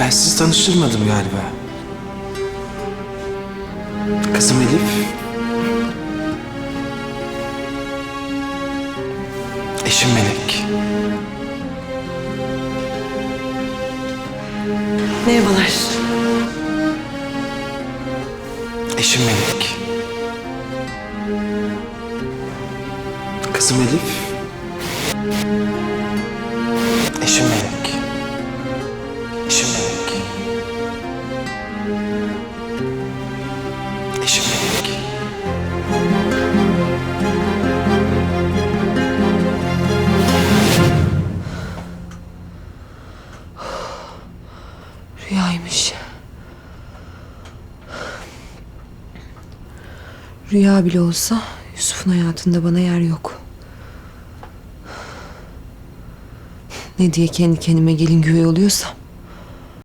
Ben sizi tanıştırmadım galiba. Kızım Elif. Eşim Melek. Merhabalar. Eşim Melek. Kızım Elif. Rüyaymış. Rüya bile olsa Yusuf'un hayatında bana yer yok. Ne diye kendi kendime gelin güvey oluyorsam.